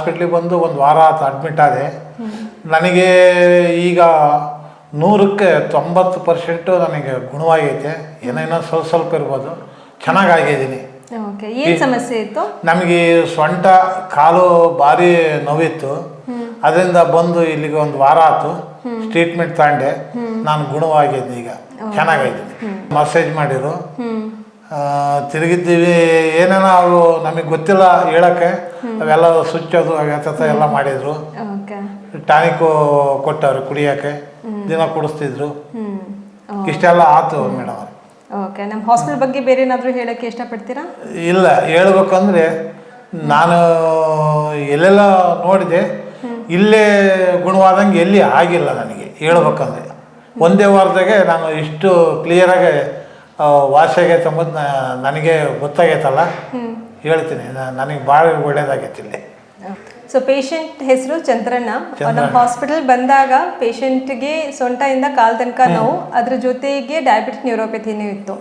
ಹಾಸ್ಪಿಟ್ಲಿಗೆ ಬಂದು ಒಂದು ವಾರ ಆತು ಅಡ್ಮಿಟ್ ಆದೆ. ನನಗೆ ಈಗ ನೂರಕ್ಕೆ ತೊಂಬತ್ತು ಪರ್ಸೆಂಟು ನನಗೆ ಗುಣವಾಗೈತೆ. ಏನೇನೋ ಸ್ವಲ್ಪ ಸ್ವಲ್ಪ ಇರ್ಬೋದು. ಚೆನ್ನಾಗಾಗಿದ್ದೀನಿ. ಏನ್ ಸಮಸ್ಯೆ ಇತ್ತು? ನಮಗೆ ಸೊಂಟ ಕಾಲು ಭಾರಿ ನೋವಿತ್ತು. ಅದರಿಂದ ಬಂದು ಇಲ್ಲಿಗೆ ಒಂದು ವಾರ ಆಯ್ತು ಟ್ರೀಟ್ಮೆಂಟ್ ತಗೊಂಡೆ. ನಾನು ಗುಣವಾಗಿದ್ದೀನಿ ಈಗ. ಚೆನ್ನಾಗಾಗಿದ್ದೀನಿ. ಮಸಾಜ್ ಮಾಡಿರು. ತಿರುಗಿದ್ದೀವಿ. ಏನೇನೋ ಅವರು ನಮಗೆ ಗೊತ್ತಿಲ್ಲ ಹೇಳಕ್ಕೆ. ಅವೆಲ್ಲ ಸುಚ್ಚೋದು ವ್ಯತ್ಯಾಸ ಎಲ್ಲ ಮಾಡಿದ್ರು. ಟಾನಿಕ್ ಕೊಟ್ಟವ್ರು ಕುಡಿಯೋಕೆ ದಿನ ಕುಡಿಸ್ತಿದ್ರು. ಇಷ್ಟೆಲ್ಲ ಆತು ಮೇಡಮ್ ಓಕೆ. ನಮ್ಮ ಹಾಸ್ಪಿಟಲ್ ಬಗ್ಗೆ ಬೇರೆ ಏನಾದರೂ ಹೇಳಕ್ಕೆ ಇಷ್ಟಪಡ್ತೀರಾ? ಇಲ್ಲ ಹೇಳ್ಬೇಕಂದ್ರೆ ನಾನು ಎಲ್ಲೆಲ್ಲ ನೋಡಿದೆ. ಇಲ್ಲೇ ಗುಣವಾದಂಗೆ ಎಲ್ಲಿ ಆಗಿಲ್ಲ ನನಗೆ ಹೇಳ್ಬೇಕಂದ್ರೆ. ಒಂದೇ ವಾರದಾಗೆ ನಾನು ಇಷ್ಟು ಕ್ಲಿಯರಾಗಿ ವಾಸಿಯಾಗೈತೆ ಅಂಬುದು ನನಗೆ ಗೊತ್ತಾಗೈತಲ್ಲ? ಹೇಳ್ತೀನಿ. ನನಗೆ ಭಾಳ ಒಳ್ಳೇದಾಗೈತೆ ಇಲ್ಲಿ. ಸೊ ಪೇಷಂಟ್ ಹೆಸರು ಚಂದ್ರಣ್ಣ. ನಮ್ಮ ಹಾಸ್ಪಿಟಲ್ ಬಂದಾಗ ಪೇಷಂಟ್ಗೆ ಸೊಂಟದಿಂದ ಕಾಲ್ ತನಕ ನೋವು ಅದ್ರ ಜೊತೆಗೆ ಡಯಾಬಿಟಿಕ್ ನ್ಯೂರೋಪೆಥಿನೂ ಇತ್ತು.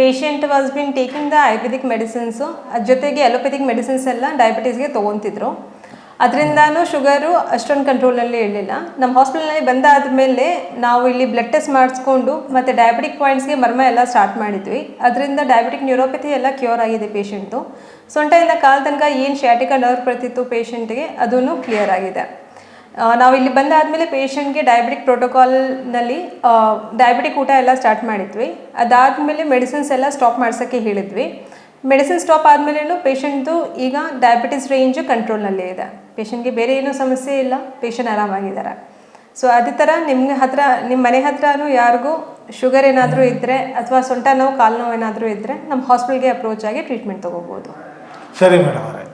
Patient was been taking the Ayurvedic medicines ಅದ್ರ ಜೊತೆಗೆ ಅಲೋಪೆಥಿಕ್ ಮೆಡಿಸಿನ್ಸ್ ಎಲ್ಲ ಡಯಾಬಿಟೀಸ್ಗೆ ತೊಗೊತಿದ್ರು. ಅದರಿಂದಾನು ಶುಗರು ಅಷ್ಟೊಂದು ಕಂಟ್ರೋಲಲ್ಲಿ ಇರಲಿಲ್ಲ. ನಮ್ಮ ಹಾಸ್ಪಿಟಲ್ನಲ್ಲಿ ಬಂದಾದ್ಮೇಲೆ ನಾವು ಇಲ್ಲಿ ಬ್ಲಡ್ ಟೆಸ್ಟ್ ಮಾಡಿಸ್ಕೊಂಡು ಮತ್ತು ಡಯಾಬಿಟಿಕ್ ಪಾಯಿಂಟ್ಸ್ಗೆ ಮರ್ಮ ಎಲ್ಲ ಸ್ಟಾರ್ಟ್ ಮಾಡಿದ್ವಿ. ಅದರಿಂದ ಡಯಾಬಿಟಿಕ್ ನ್ಯೂರೋಪತಿ ಎಲ್ಲ ಕ್ಯೂರ್ ಆಗಿದೆ ಪೇಷೆಂಟು ಸೊಂಟದಿಂದ ಕಾಲ್ ತನಕ ಏನು ಶ್ಯಾಟಿಕ ನರ್ವ್ ಬರ್ತಿತ್ತು ಪೇಷಂಟ್ಗೆ ಅದೂ ಕ್ಲಿಯರ್ ಆಗಿದೆ. ನಾವು ಇಲ್ಲಿ ಬಂದಾದಮೇಲೆ ಪೇಷಂಟ್ಗೆ ಡಯಾಬಿಟಿಕ್ ಪ್ರೋಟೋಕಾಲ್ನಲ್ಲಿ ಡಯಾಬಿಟಿಕ್ ಊಟ ಎಲ್ಲ ಸ್ಟಾರ್ಟ್ ಮಾಡಿದ್ವಿ. ಅದಾದಮೇಲೆ ಮೆಡಿಸಿನ್ಸ್ ಎಲ್ಲ ಸ್ಟಾಪ್ ಮಾಡ್ಸೋಕ್ಕೆ ಹೇಳಿದ್ವಿ. ಮೆಡಿಸಿನ್ ಸ್ಟಾಪ್ ಆದಮೇಲೆನೂ ಪೇಷಂಟ್ದು ಈಗ ಡಯಾಬಿಟಿಸ್ ರೇಂಜು ಕಂಟ್ರೋಲ್ನಲ್ಲೇ ಇದೆ. ಪೇಷಂಟ್ಗೆ ಬೇರೆ ಏನೂ ಸಮಸ್ಯೆ ಇಲ್ಲ ಪೇಷಂಟ್ ಆರಾಮಾಗಿದ್ದಾರೆ. ಸೊ ಅದೇ ಥರ ನಿಮ್ಮ ಹತ್ರ ನಿಮ್ಮ ಮನೆ ಹತ್ರನೂ ಯಾರಿಗೂ ಶುಗರ್ ಏನಾದರೂ ಇದ್ದರೆ ಅಥವಾ ಸೊಂಟ ನೋವು ಕಾಲು ನೋವು ಏನಾದರೂ ಇದ್ದರೆ ನಮ್ಮ ಹಾಸ್ಪಿಟಲ್ಗೆ ಅಪ್ರೋಚ್ ಆಗಿ ಟ್ರೀಟ್ಮೆಂಟ್ ತೊಗೋಬೋದು. ಸರಿ ಮೇಡಮ್ ಅವರೇ.